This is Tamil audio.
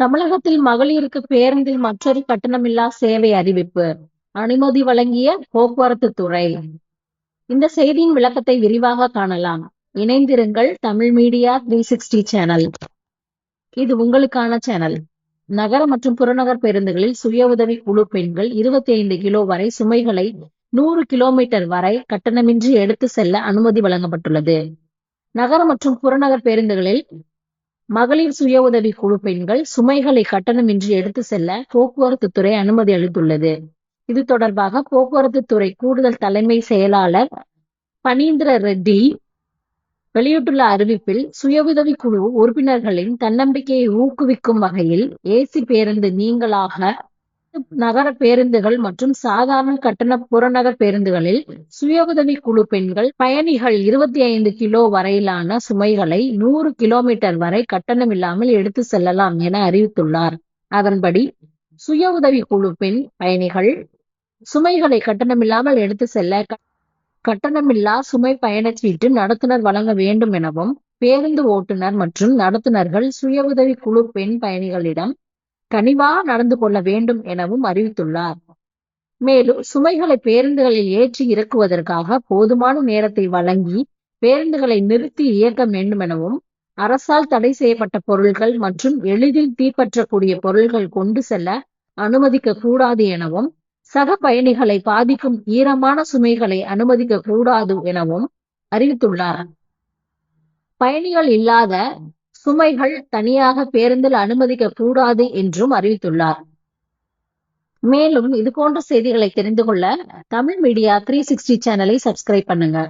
தமிழகத்தில் மகளிருக்கு பேருந்தில் மற்றொரு கட்டணமில்லா சேவை அறிவிப்பு. அனுமதி வழங்கிய போக்குவரத்து துறை. இந்த செய்தியின் விளக்கத்தை விரிவாக காணலாம். இணைந்திருங்கள் Tamil media three sixty channel இது உங்களுக்கான சேனல் நகர மற்றும் புறநகர் பேருந்துகளில் சுய உதவி குழு பெண்கள் இருபத்தி ஐந்து கிலோ வரை சுமைகளை நூறு கிலோமீட்டர் வரை கட்டணமின்றி எடுத்து செல்ல அனுமதி வழங்கப்பட்டுள்ளது. நகர மற்றும் புறநகர் பேருந்துகளில் மகளிர் சுய உதவி குழு பெண்கள் சுமைகளை கட்டணமின்றி எடுத்து செல்ல போக்குவரத்து துறை அனுமதி அளித்துள்ளது. இது தொடர்பாக போக்குவரத்து துறை கூடுதல் தலைமை செயலாளர் பனீந்திர ரெட்டி வெளியிட்டுள்ள அறிவிப்பில் சுய உதவி குழு உறுப்பினர்களின் தன்னம்பிக்கையை ஊக்குவிக்கும் வகையில் ஏசி பேருந்து நீங்களாக நகர பேருந்துகள் மற்றும் சாதாரண கட்டண புறநகர் பேருந்துகளில் சுய உதவி குழு பெண்கள் பயணிகள் இருபத்தி ஐந்து கிலோ வரையிலான சுமைகளை நூறு கிலோமீட்டர் வரை கட்டணமில்லாமல் எடுத்து செல்லலாம் என அறிவித்துள்ளார். அதன்படி சுய உதவி குழு பெண் பயணிகள் சுமைகளை கட்டணமில்லாமல் எடுத்து செல்ல கட்டணமில்லா சுமை பயணச்சீட்டு நடத்துனர் வழங்க வேண்டும் எனவும் பேருந்து ஓட்டுநர் மற்றும் நடத்துனர்கள் சுய உதவி குழு பெண் பயணிகளிடம் கனிவா நடந்து கொள்ள வேண்டும் எனவும் அறிவித்துள்ளார். மேலும் சுமைகளை பேருந்துகளில் ஏற்றி இறக்குவதற்காக போதுமான நேரத்தை வழங்கி பேருந்துகளை நிறுத்தி இயக்க வேண்டும் எனவும் அரசால் தடை செய்யப்பட்ட பொருள்கள் மற்றும் எளிதில் தீப்பற்றக்கூடிய பொருள்கள் கொண்டு செல்ல அனுமதிக்க கூடாது எனவும் சக பயணிகளை பாதிக்கும் ஈரமான சுமைகளை அனுமதிக்க கூடாது எனவும் அறிவித்துள்ளார். பயணிகள் இல்லாத சுமைகள் தனியாக பேருந்தில் அனுமதிக்க கூடாது என்றும் அறிவித்துள்ளார். மேலும் இது போன்ற செய்திகளை தெரிந்து கொள்ள தமிழ் மீடியா த்ரீ சிக்ஸ்டி சேனலை சப்ஸ்கிரைப் பண்ணுங்க.